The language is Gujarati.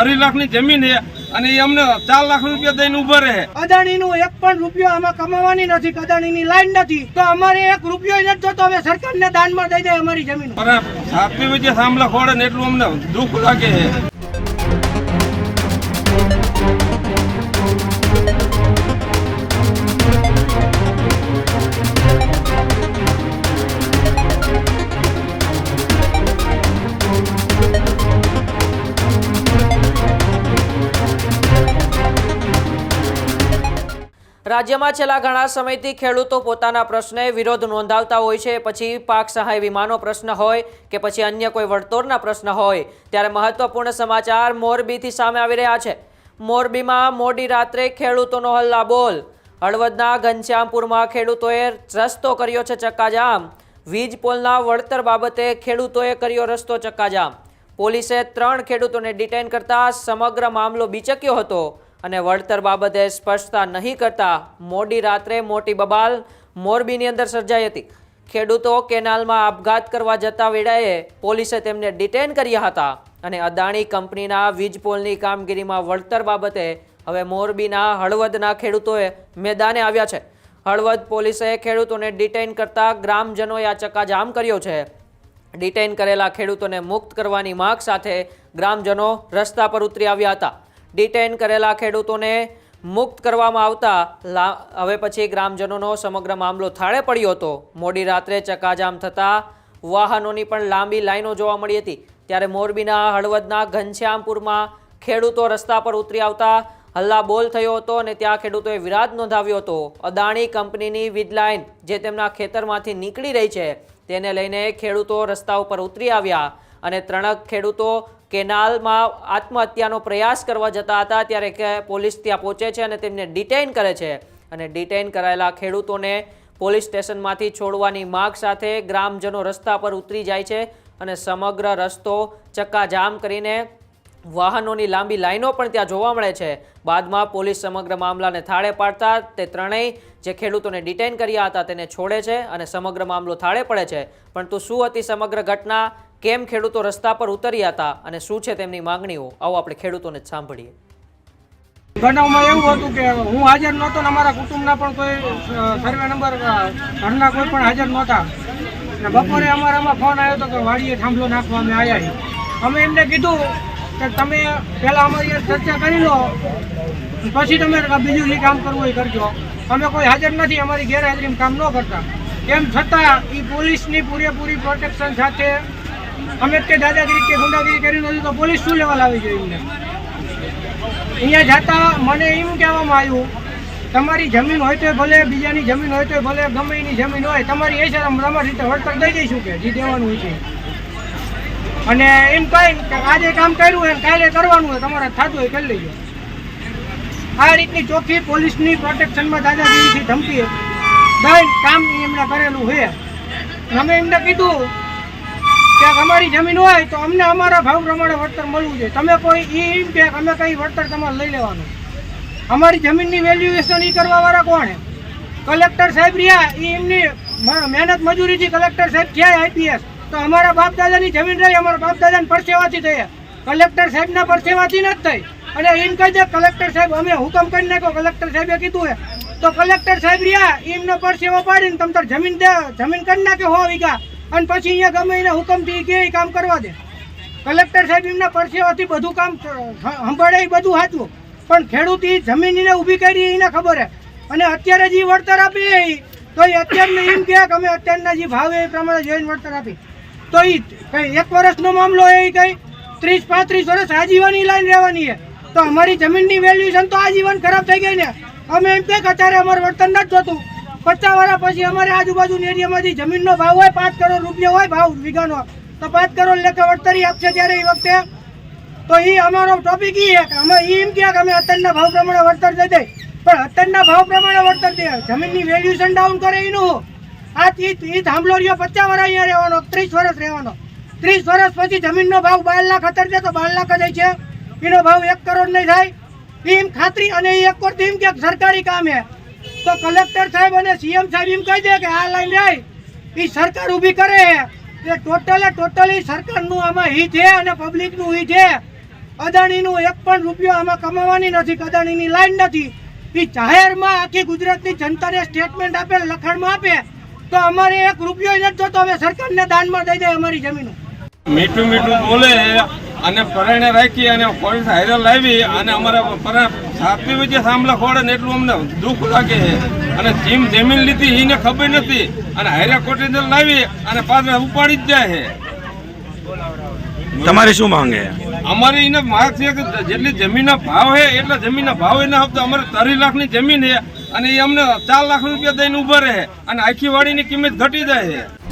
અઢી લાખની જમીન છે અને એ અમને ચાર લાખ રૂપિયા દઈને ઊભા રહે. અદાણીનું એક પણ રૂપિયો આમાં કમાવાની નથી અદાણીની લાઈન નથી. તો અમારે એક રૂપિયો નથી જોતો. અમે સરકારને દાનમાં દઈ દે અમારી જમીન. સાતમી વચ્ચે સાંભળા ખોડે ને એટલું અમને દુઃખ લાગે છે. રાજ્યમાં છેલ્લા ઘણા સમયથી ખેડૂતો પોતાના પ્રશ્ને વિરોધ નોંધાવતા હોય છે. પછી પાક સહાય વીમાનો પ્રશ્ન હોય કે પછી અન્ય કોઈ વળતોરના પ્રશ્ન હોય, ત્યારે મહત્વપૂર્ણ સમાચાર મોરબીથી સામે આવી રહ્યા છે. મોરબીમાં મોડી રાત્રે ખેડૂતોનો હલ્લા બોલ. હળવદના ઘનશ્યામપુરમાં ખેડૂતોએ રસ્તો કર્યો છે ચક્કાજામ. વીજ પોલના વળતર બાબતે ખેડૂતોએ કર્યો રસ્તો ચક્કાજામ. પોલીસે ત્રણ ખેડૂતોને ડિટેન કરતા સમગ્ર મામલો બીચક્યો હતો. અને વળતર બાબતે સ્પષ્ટતા નહીં કરતા મોડી રાત્રે મોટી બબાલ મોરબીની અંદર સર્જાઈ હતી. ખેડૂતો કેનાલમાં આપઘાત કરવા જતા વેળાએ પોલીસે તેમને ડિટેન કર્યા હતા અને અદાણી કંપનીના વીજ પોલની કામગીરીમાં વળતર બાબતે હવે મોરબીના હળવદના ખેડૂતોએ મેદાને આવ્યા છે. હળવદ પોલીસે ખેડૂતોને ડિટેન કરતા ગ્રામજનોએ આ ચક્કાજામ કર્યો છે. ડિટેન કરેલા ખેડૂતોને મુક્ત કરવાની માગ સાથે ગ્રામજનો રસ્તા પર ઉતરી આવ્યા હતા. ડિટેન કરેલા ખેડૂતોને મુક્ત કરવામાં આવતા હવે પછી ગ્રામજનોનો સમગ્ર મામલો થાળે પડ્યો હતો. મોડી રાત્રે ચકાજામ થતાં વાહનોની પણ લાંબી લાઈનો જોવા મળી હતી. ત્યારે મોરબીના હળવદના ઘનશ્યામપુરમાં ખેડૂતો રસ્તા પર ઉતરી આવતા હલ્લા બોલ થયો હતો અને ત્યાં ખેડૂતોએ વિરાધ નોંધાવ્યો હતો. અદાણી કંપનીની વીજ લાઇન જે તેમના ખેતરમાંથી નીકળી રહી છે, તેને લઈને ખેડૂતો રસ્તા ઉપર ઉતરી આવ્યા. અને ત્રણક ખેડૂતો કેનાલમાં આત્મહત્યાનો પ્રયાસ કરવા જતા હતા ત્યારે પોલીસ ત્યાં પહોંચે છે અને તેમને ડિટેઇન કરે છે. અને ડિટેઇન કરાયેલા ખેડૂતોને પોલીસ સ્ટેશનમાંથી છોડવાની માગ સાથે ગ્રામજનો રસ્તા પર ઉતરી જાય છે અને સમગ્ર રસ્તો ચક્કાજામ કરીને વાહનોની લાંબી લાઈનો પણ ત્યાં જોવા મળે છે. બાદમાં પોલીસ સમગ્ર મામલાને થાળે પાડતા તે ત્રણેય જે ખેડૂતોને ડિટેન કર્યા હતા તેને છોડે છે અને સમગ્ર મામલો થાળે પડે છે. પરંતુ શું હતી સમગ્ર ઘટના? કેમ ખેડૂતો રસ્તા પર ઉતર્યા હતા? અને શું છે તેમની માંગણીઓ? આવો આપણે ખેડૂતોને સાંભળીએ. ઘટનામાં એવું હતું કે હું હાજર નહોતો ને અમારા કુટુંબના પણ કોઈ સર્વે નંબર ઘરના કોઈ પણ હાજર નહોતા. બપોરે અમારામાં ફોન આવ્યો હતો કે વાડીએ થાંભલો નાખવા અમે આવ્યા અમે એમને કીધું કે તમે પહેલાં અમારી ચર્ચા કરી લો, પછી તમે બીજું કામ કરવું એ કરજો. અમે કોઈ હાજર નથી, અમારી ગેરહાજરીમાં કામ ન કરતા. તેમ છતાં એ પોલીસની પૂરેપૂરી પ્રોટેક્શન સાથે અમે કે દાદાગીરી કે ગુંડાગીરી કરી નથી તો પોલીસ શું લેવા લાવી જોઈએ અહીંયા જતા મને એમ કહેવામાં આવ્યું, તમારી જમીન હોય તો ભલે, બીજાની જમીન હોય તો ભલે, ગમે જમીન હોય, તમારી એ છે તમારી રીતે વળતર દઈ દઈશું કે? જે દેવાનું હોય છે અને એમ કઈ આજે કામ કર્યું હોય કાલે કરવાનું હોય, તમારે થતું હોય કરી લેજો. આ રીતની ચોખ્ખી પોલીસની પ્રોટેક્શનમાં દાદાગીરીથી ધમકી દઈને કામ એમણે કરેલું છે. અમે એમને કીધું કે અમારી જમીન હોય તો અમને અમારા ભાવ પ્રમાણે વળતર મળવું જોઈએ. તમે કોઈ એ એમ કે અમે કઈ વળતર તમારે લઈ લેવાનું. અમારી જમીનની વેલ્યુએશન એ કરવા વાળા કોણ કલેક્ટર સાહેબ રહ્યા એ એમની મહેનત મજૂરીથી કલેક્ટર સાહેબ થયા આઈપીએસ તો અમારા બાપ દાદાની જમીન રહી, અમારા બાપ દાદાને પરસેવાથી થઈ. કલેક્ટર સાહેબના પરસેવાથી નથી થઈ. અને એમ કહી દે, કલેક્ટર સાહેબ, અમે હુકમ કરી નાખ્યો, કલેક્ટર સાહેબે કીધું હે તો કલેક્ટર સાહેબ રહ્યા, એમનો પરસેવો પાડીને, તમ જમીન દે, જમીન કરી નાખે હો, વીઘા. અને પછી અહીંયા ગમે એને હુકમથી કે કામ કરવા દે. કલેક્ટર સાહેબ એમના પરસેવાથી બધું કામ સંભાળે એ બધું સાચવું પણ ખેડૂત એ જમીન એને ઊભી કરી એને ખબર હે. અને અત્યારે જે વળતર આપી, તો એ અત્યારને એમ કહે કે અમે અત્યારના જે ભાવ એ પ્રમાણે જોઈને વળતર આપી. તો એ કઈ એક વર્ષનો મામલો એ કઈ? ત્રીસ, પાંત્રીસ વર્ષ આજીવનની લાઈન રહેવાની છે. તો અમારી જમીનની વેલ્યુએશન તો આજીવન ખરાબ થઈ ગઈ ને. અમે એમ કે અત્યારે અમારું વર્તન નથી જોતું. પચાસ વર્ષ પછી અમારે આજુબાજુની એરિયામાંથી જમીનનો ભાવ હોય પાંચ કરોડ રૂપિયા હોય ભાવ વીઘાનો. તો પાંચ કરોડ લેખે વળતરી આપશે ત્યારે એ વખતે. તો એ અમારો ટોપિક એ કે અમે એ એમ કે અમે અત્યારના ભાવ પ્રમાણે વળતર દઈ દઈ. પણ અત્યારના ભાવ પ્રમાણે વળતર દે. જમીનની વેલ્યુએશન ડાઉન કરે એનું આ ઈ થાંભલો રહ્યો પચાસ વર્ષ અહીંયા રહેવાનો, ત્રીસ વર્ષ રહેવાનો. ત્રીસ વર્ષ પછી જમીનનો ભાવ બાર લાખ અત્યારે છે તો બાર લાખ જ છે. એનો ભાવ એક કરોડ નહીં થાય. એમ ખાતરી અને એ એક વર્ષ એમ કે સરકારી કામ છે તો કલેક્ટર સાહેબ અને સીએમ સાહેબ એમ કહી દે કે આ લાઈન રહી એ સરકાર ઊભી કરે એ ટોટલે ટોટલી સરકારનું આમાં હિત છે અને પબ્લિકનું હિત છે અદાણીનું એક પણ રૂપિયો આમાં કમાવાની નથી, અદાણીની લાઈન નથી. એ જાહેરમાં આખી ગુજરાતની જનતાને સ્ટેટમેન્ટ આપે, લખાણમાં આપે. તો અમારે એક રૂપિયો નથી જોતો. અમે સરકારને દાનમાં દઈ દે અમારી જમીનો. મીઠું મીઠું બોલે અને પરણે રાખી અને પોલીસ હાઈરલ લાવી અને અમારે પરા સાતમી વચ્ચે સાંભળા ખોડે ને એટલું અમને દુઃખ લાગે છે. અને જીમ જમીન લીધી એને ખબર નથી. અને હાઈરે કોટી લાવી અને પાછળ ઉપાડી જ જાય છે. તમારે શું માંગે અમારે એને માગ છે કે જેટલી જમીનના ભાવ છે એટલા જમીનના ભાવ એના હપ્તા અમારે ત્રીસ લાખની જમીન છે. અને એ અમને ચાર લાખ રૂપિયા દઈને ઊભા રહે. અને આખી વાડીની કિંમત ઘટી જાય. છે